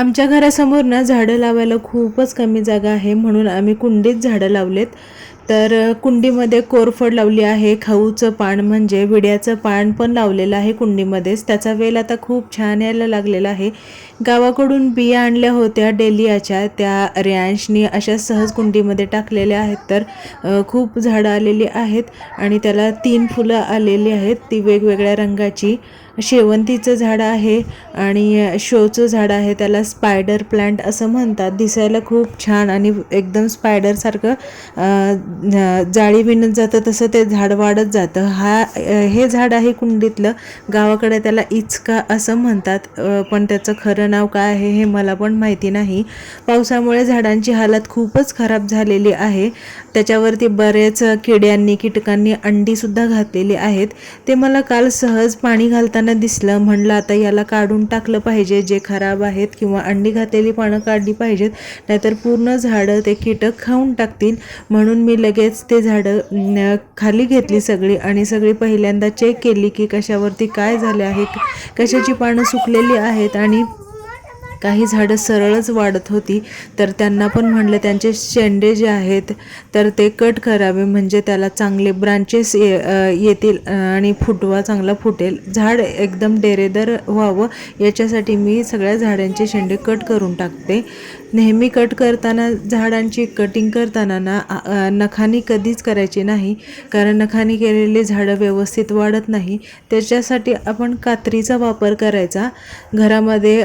आमच्या घरासमोर ना झाडं लावायला खूपच कमी जागा आहे. म्हणून आम्ही कुंडीत झाडं लावलेत. तर कुंडीमध्ये कोरफड लावली आहे. खाऊचं पान म्हणजे विड्याचं पान पण लावलेलं आहे कुंडीमध्येच. त्याचा वेल आता खूप छान यायला लागलेला आहे. गावाकडून बिया आणल्या होत्या डेलियाच्या. त्या रियांशनी अशा सहज कुंडीमध्ये टाकलेल्या आहेत. तर खूप झाडं आलेली आहेत आणि त्याला तीन फुलं आलेली आहेत. ती वेगवेगळ्या रंगाची. शेवंतीचं झाड आहे आणि शोचं झाड आहे त्याला स्पायडर प्लांट असं म्हणतात. दिसायला खूप छान आणि एकदम स्पायडरसारखं जाळी विणत जातं तसं ते झाड वाढत जातं. हा हे झाड आहे कुंडीतलं. गावाकडे त्याला इचका असं म्हणतात. पण त्याचं खरं नाव काय आहे हे मला पण माहिती नाही. पावसामुळे झाडांची हालत खूपच खराब झालेली आहे. त्याच्यावरती बरेच किड्यांनी कीटकांनी अंडीसुद्धा घातलेली आहेत. ते मला काल सहज पाणी घालताना दिसलं. म्हणलं आता याला काढून टाकलं पाहिजे. जे खराब आहेत किंवा अंडी घातलेली पानं काढली पाहिजेत नाहीतर पूर्ण झाडं ते कीटक खाऊन टाकतील. म्हणून मी लगेच ते झाडं खाली घेतली सगळी आणि सगळी पहिल्यांदा चेक केली की कशावरती काय झाले आहे कशाची पानं सुकलेली आहेत आणि काही झाडं सरळच वाढत होती तर त्यांना पण म्हणलं त्यांचे शेंडे जे आहेत तर ते कट करावे म्हणजे त्याला चांगले ब्रांचेस ये येतील आणि फुटवा चांगला फुटेल. झाड एकदम डेरेदर व्हावं याच्यासाठी मी सगळ्या झाडांचे शेंडे कट करून टाकते. नेहमी कट करताना झाडांची कटिंग करताना ना नखानी कधीच करायची नाही. कारण नखानी केलेली झाडं व्यवस्थित वाढत नाही. त्याच्यासाठी आपण कात्रीचा वापर करायचा. घरामध्ये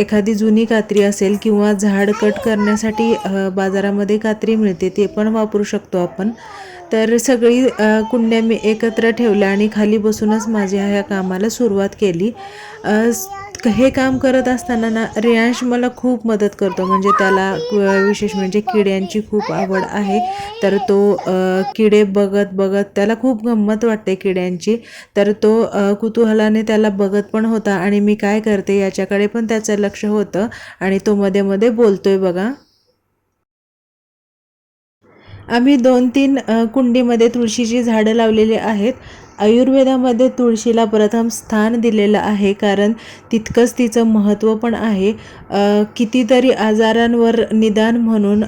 एखादी जुनी कात्री असेल किंवा झाड कट करण्यासाठी बाजारामध्ये कात्री मिळते ते पण वापरू शकतो आपण. तर सगळी कुंड्या मी एकत्र ठेवल्या आणि खाली बसूनच माझ्या ह्या कामाला सुरुवात केली. हे काम करत असताना ना रियांश मला खूप मदत करतो. म्हणजे त्याला विशेष म्हणजे किड्यांची खूप आवड आहे. तर तो किडे बघत बघत त्याला खूप गंमत वाटते किड्यांची. तर तो कुतूहलाने त्याला बघत पण होता आणि मी काय करते याच्याकडे पण त्याचं लक्ष होतं आणि तो मध्ये मध्ये बोलतोय बघा. आम्ही दोन तीन कुंडीमध्ये तुळशीची झाडं लावलेली आहेत. आयुर्वेदामध्ये तुळशीला प्रथम स्थान दिलेलं आहे कारण तितकंच तिचं महत्त्व पण आहे. कितीतरी आजारांवर निदान म्हणून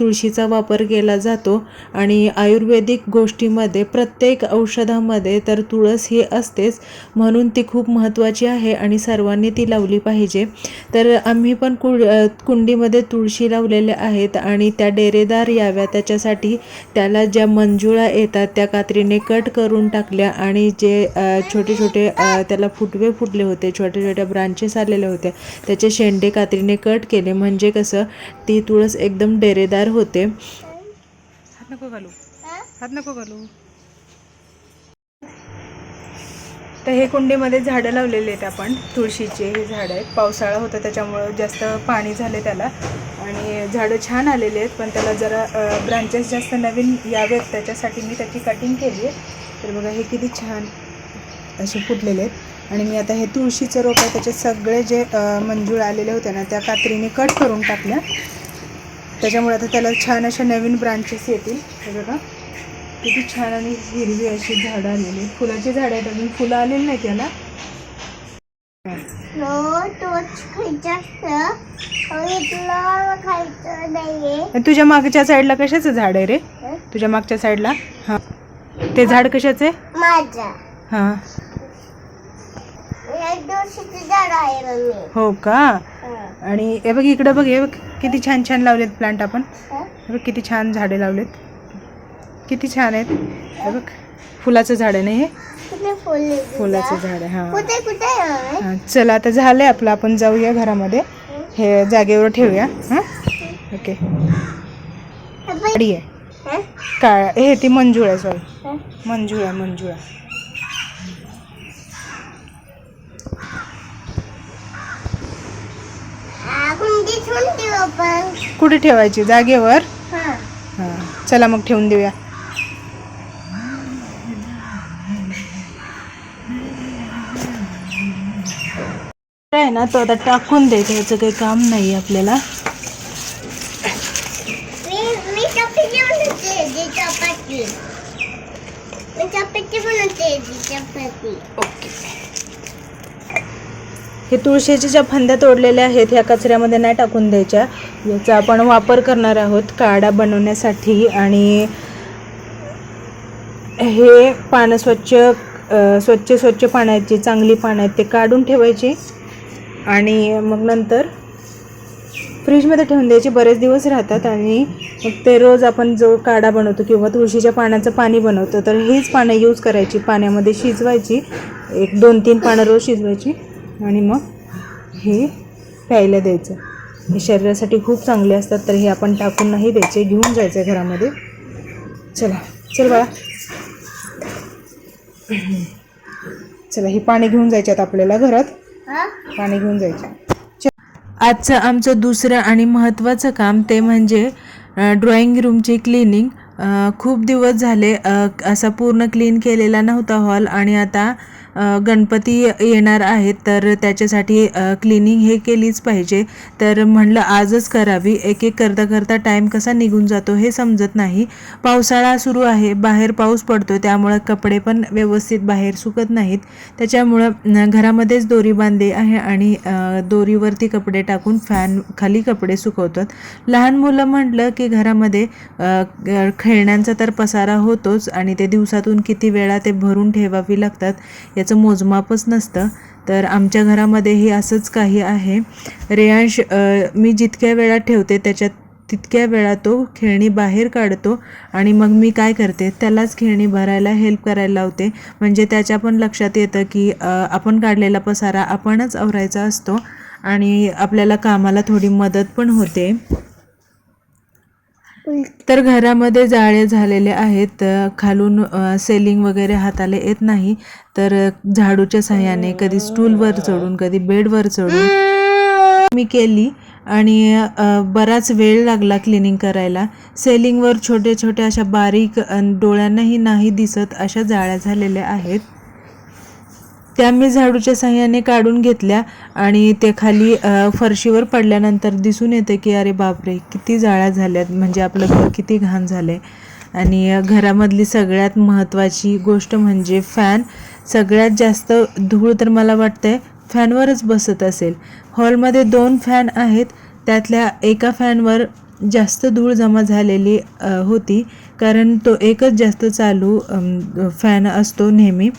तुळशीचा वापर केला जातो आणि आयुर्वेदिक गोष्टीमध्ये प्रत्येक औषधामध्ये तर तुळस ही असतेच म्हणून ती खूप महत्त्वाची आहे आणि सर्वांनी ती लावली पाहिजे. तर आम्ही पण कु कुंडीमध्ये तुळशी लावलेल्या आहेत आणि त्या डेरेदार याव्या त्याच्यासाठी त्याला ज्या मंजुळा येतात त्या कात्रीने कट करून टाकल्या आणि जे छोटे छोटे त्याला फुटवे फुटले होते छोट्या छोट्या ब्रांचेस आलेले होते त्याचे शेंडे कात्रीने कट केले. म्हणजे कसं ती तुळस एकदम डेरेदार होते. हात नको घालू. हात नको घालू. तर हे कुंडीमध्ये झाडं लावलेले आहेत आपण तुळशीचे हे झाडं आहेत. पावसाळा होता त्याच्यामुळं जास्त पाणी झाले त्याला. आणि झाडं छान आलेले आहेत पण त्याला जरा ब्रांचेस जास्त नवीन यावेत त्याच्यासाठी मी त्याची कटिंग केली आहे. तर बघा हे किती छान असे फुटलेले आहेत. आणि मी आता हे तुळशीचं रोप आहे त्याचे सगळे जे मंजूळ आलेले होते ना त्या कात्रीने कट करून टाकल्या. त्याच्यामुळे आता त्याला छान अशा नवीन ब्रांचेस येतील. हे बघा किती छान आणि हिरवी अशी झाडं आलेली आहेत. फुलाची झाडं आहेत अजून फुलं आलेली नाहीत याला. हो तोच खायचं असतं. आणि तुला खायचं नाहीये. आणि तुझ्या मागच्या साईडला कशाचं झाड आहे रे? तुझ्या मागच्या साईडला? हां. ते झाड कशाचं? माझा हां. एक दिवशीचं झाड आहे मम्मी. हो का? हं. आणि हे बघ इकडं बघ हे बघ किती छान छान लावलेत प्लांट आपण. हं? बघ किती छान झाडे लावलेत. किती छान आहेत. हे बघ फुलाचं झाड आहे ना हे? फुलाचं झाड आहे हां? हां चला आता झालं आहे आपलं आपण जाऊया घरामध्ये. हे जागेवर ठेवूया हां? ओके. गाडी आहे. हं? हे ती मंजूळ आहे सॉरी? मंजूळ मंजूळ. कुठे ठेवायची? जागेवर? हं. हां. चला मग ठेवून देऊया. आहे ना तो आता टाकून दे त्याचं काही काम नाही आपल्याला. मी मी चपाती बनवते ओके. हे तुळशीच्या ज्या फांद्या तोडलेल्या आहेत ह्या कचऱ्यामध्ये नाही टाकून द्यायच्या. याचा आपण वापर करणार आहोत काढा बनवण्यासाठी आणि हे पानं स्वच्छ स्वच्छ स्वच्छ पाण्याची चांगली पानं आहेत ते काढून ठेवायची. आणि मग नंतर फ्रीजमध्ये ठेवून द्यायचे बरेच दिवस राहतात आणि मग ते रोज आपण जो काढा बनवतो किंवा तुळशीच्या पाण्याचं पाणी बनवतो तर हीच पानं यूज करायची. पाण्यामध्ये शिजवायची एक दोन तीन पानं रोज शिजवायची आणि मग हे प्यायला द्यायचं. हे शरीरासाठी खूप चांगले असतात तर हे आपण टाकून नाही द्यायचे घेऊन जायचं घरामध्ये. चला चल बाळा. चला हे पाणी घेऊन जायच्यात आपल्याला घरात. पाणी घेऊन जायचे. आजचं आमचं दुसरं आणि महत्त्वाचं काम ते म्हणजे ड्रॉइंग रूमची क्लिनिंग खूप दिवस झाले असा पूर्ण क्लीन केलेला नव्हता हॉल आणि आता गणपती येणार आहेत तर त्याच्यासाठी क्लिनिंग हे केलीच पाहिजे. तर म्हणलं आजच करावी. एक एक करता करता टाईम कसा निघून जातो हे समजत नाही. पावसाळा सुरू आहे. बाहेर पाऊस पडतो त्यामुळं कपडे पण व्यवस्थित बाहेर सुकत नाहीत. त्याच्यामुळं घरामध्येच दोरी बांधली आहे आणि दोरीवरती कपडे टाकून फॅन खाली कपडे सुकवतात. लहान मुलं म्हटलं की घरामध्ये खेळण्यांचा तर पसारा होतोच आणि ते दिवसातून किती वेळा ते भरून ठेवावी लागतात. याचं मोजमापच नसतं. तर आमच्या घरामध्येही असंच काही आहे. रेयांश मी जितक्या वेळा ठेवते त्याच्यात तितक्या वेळा तो खेळणी बाहेर काढतो आणि मग मी काय करते त्यालाच खेळणी भरायला हेल्प करायला लावते. म्हणजे त्याच्या पण लक्षात येतं की आपण काढलेला पसारा आपणच आवरायचा असतो आणि आपल्याला कामाला थोडी मदत पण होते. तर घरामध्ये जाळे झालेले आहेत. खालून सेलिंग वगैरे हाताला येत नाही. तर झाडूच्या सहाय्याने कधी स्टूलवर चढून कधी बेडवर चढून मी केली. आणि बराच वेळ लागला क्लिनिंग करायला. सेलिंगवर छोटे छोटे अशा बारीक डोळ्यांनाही नाही दिसत अशा जाळ्या झालेल्या आहेत. त्या मी झाडूच्या साह्याने काढून घेतल्या आणि ते खाली फरशीवर पडल्यानंतर दिसून येते की अरे बापरे किती जाळ्या झाल्यात. म्हणजे आपलं घर किती घाण झालं आहे आणि घरामधली सगळ्यात महत्त्वाची गोष्ट म्हणजे फॅन. सगळ्यात जास्त धूळ तर मला वाटतंय फॅनवरच बसत असेल. हॉलमध्ये दोन फॅन आहेत. त्यातल्या एका फॅनवर जास्त धूळ जमा झालेली होती. कारण तो एकच जास्त चालू फॅन असतो नेहमी.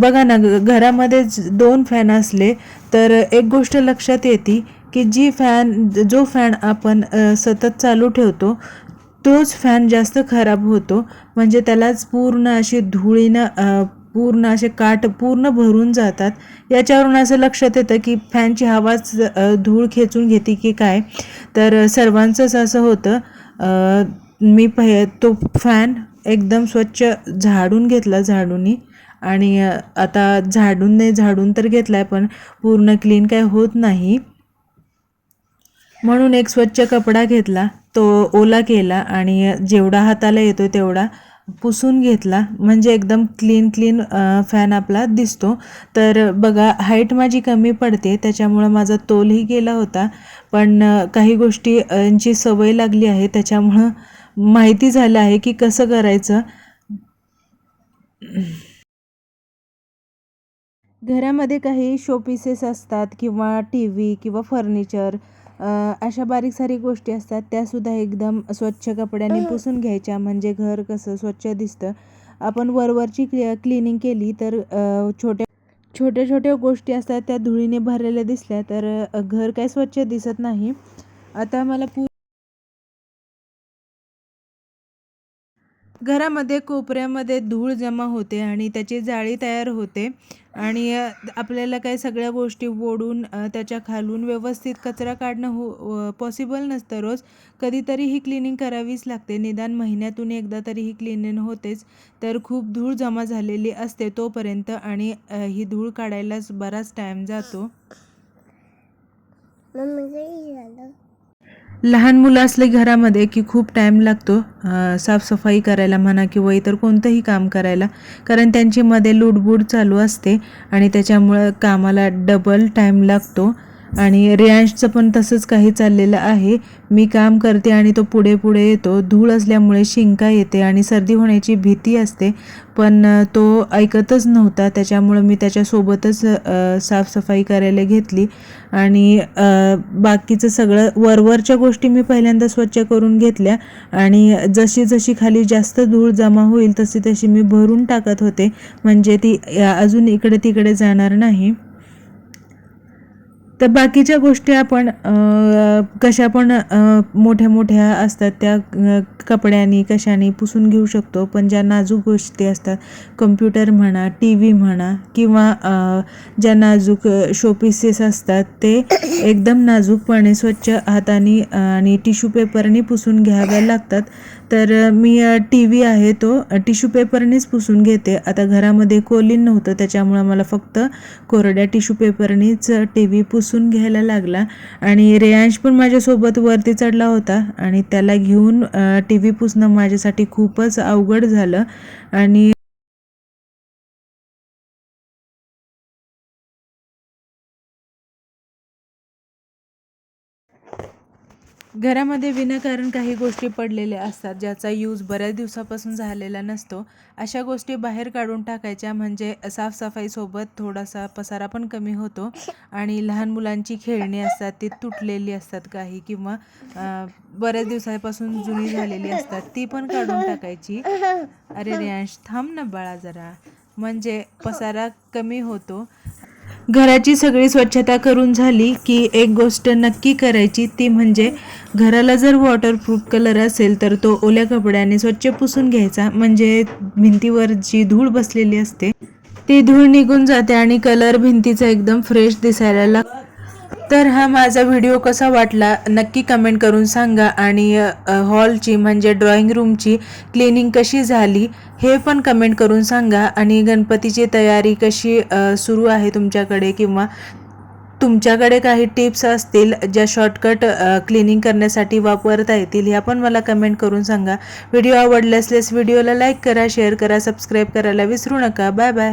बघा ना ग- घरामध्ये दोन फॅन असले तर एक गोष्ट लक्षात येते की जी फॅन जो फॅन आपण सतत चालू ठेवतो तोच फॅन जास्त खराब होतो. म्हणजे त्यालाच पूर्ण अशी धुळीनं पूर्ण असे काट पूर्ण भरून जातात. याच्यावरून असं लक्षात येतं की फॅनची हवाच धूळ खेचून घेते की काय? तर सर्वांचंच असं होतं. मी पहि तो फॅन एकदम स्वच्छ झाडून घेतला झाडूनी. आणि आता झाडून नाही झाडून तर घेतलाय पण पूर्ण क्लीन काय होत नाही. म्हणून एक स्वच्छ कपडा घेतला तो ओला केला आणि जेवढा हाताला येतो तेवढा पुसून घेतला. म्हणजे एकदम क्लीन क्लीन फॅन आपला दिसतो. तर बघा हाईट माझी कमी पडते त्याच्यामुळं माझा तोलही गेला होता. पण काही गोष्टी सवय लागली आहे त्याच्यामुळं माहिती झालं आहे की कसं करायचं. घरामध्ये काही शोपीसेस असतात किंवा टी व्ही किंवा फर्निचर अशा बारीक सारीक गोष्टी असतात त्यासुद्धा एकदम स्वच्छ कपड्याने पुसून घ्यायच्या. म्हणजे घर कसं स्वच्छ दिसतं. आपण वरवरची क्लि क्लिनिंग केली तर छोट्या छोट्या छोट्या गोष्टी असतात त्या धुळीने भरलेल्या दिसल्या तर घर काय स्वच्छ दिसत नाही. आता मला पू घरामध्ये कोपऱ्यामध्ये धूळ जमा होते आणि त्याची जाळी तयार होते. आणि आपल्याला काही सगळ्या गोष्टी ओढून त्याच्या खालून व्यवस्थित कचरा काढणं हो पॉसिबल नसतं रोज. कधीतरी ही क्लिनिंग करावीच लागते. निदान महिन्यातून एकदा तरी ही क्लिनिंग होतेच. तर खूप धूळ जमा झालेली असते तोपर्यंत आणि ही धूळ काढायलाच बराच टाईम जातो. झालं लहान मुलं असले घरामध्ये की खूप टाईम लागतो साफसफाई करायला म्हणा किंवा इतर कोणतंही काम करायला. कारण त्यांची मध्ये लुडबुड चालू असते आणि त्याच्यामुळं कामाला डबल टाईम लागतो. आणि रियांशचं पण तसंच काही चाललेलं आहे. मी काम करते आणि तो पुढे पुढे येतो. धूळ असल्यामुळे शिंका येते आणि सर्दी होण्याची भीती असते पण तो ऐकतच नव्हता. त्याच्यामुळं मी त्याच्यासोबतच साफसफाई करायला घेतली. आणि बाकीचं सगळं वरवरच्या गोष्टी मी पहिल्यांदा स्वच्छ करून घेतल्या. आणि जशी जशी खाली जास्त धूळ जमा होईल तशी तशी मी भरून टाकत होते. म्हणजे ती अजून इकडे तिकडे जाणार नाही. तर बाकीच्या गोष्टी आपण कशा पण मोठ्या मोठ्या असतात त्या कपड्यांनी कशाने पुसून घेऊ शकतो. पण ज्या नाजूक गोष्टी असतात कम्प्युटर म्हणा टी व्ही म्हणा किंवा ज्या नाजूक शोपीसेस असतात ते एकदम नाजूकपणे स्वच्छ हाताने आणि टिश्यू पेपरने पुसून घ्याव्या लागतात. तर मी टी व्ही आहे तो. टिश्यू पेपरनेच पुसून घेते. आता घरामध्ये कोलीन नव्हतं त्याच्यामुळं मला फक्त कोरड्या टिश्यू पेपरनेच टी व्ही पुसून घ्यायला लागला. आणि रेयांश पण माझ्यासोबत वरती चढला होता आणि त्याला घेऊन टी व्ही पुसणं माझ्यासाठी खूपच अवघड झालं. आणि घरामध्ये विनाकारण काही गोष्टी पडलेल्या असतात ज्याचा यूज बऱ्याच दिवसापासून झालेला नसतो. अशा गोष्टी बाहेर काढून टाकायच्या म्हणजे साफसफाईसोबत थोडासा पसारा पण कमी होतो आणि लहान मुलांची खेळणी असतात ती तुटलेली असतात काही किंवा बऱ्याच दिवसापासून जुनी झालेली असतात ती पण काढून टाकायची. अरे रियांश थांब ना बाळा जरा. म्हणजे पसारा कमी होतो. घराची सगळी स्वच्छता करून झाली की एक गोष्ट नक्की करायची ती म्हणजे घराला जर वॉटरप्रूफ कलर असेल तर तो ओल्या कपड्याने स्वच्छ पुसून घ्यायचा. म्हणजे भिंतीवर जी धूळ बसलेली असते ती धूळ निघून जाते आणि कलर भिंतीचा एकदम फ्रेश दिसायला लागतो. तर हा माझा व्हिडिओ कसा वाटला नक्की कमेंट करून सांगा. आणि हॉलची म्हणजे ड्रॉइंग रूमची क्लिनिंग कशी झाली हे पण कमेंट करून सांगा. आणि गणपतीची तयारी कशी सुरू आहे तुमच्याकडे किंवा तुमच्याकडे काही टिप्स असतील ज्या शॉर्टकट क्लिनिंग करण्यासाठी वापरता येतील ह्या पण मला कमेंट करून सांगा. व्हिडिओ आवडले असल्यास व्हिडिओला लाईक करा शेअर करा सबस्क्राईब करायला विसरू नका. Bye bye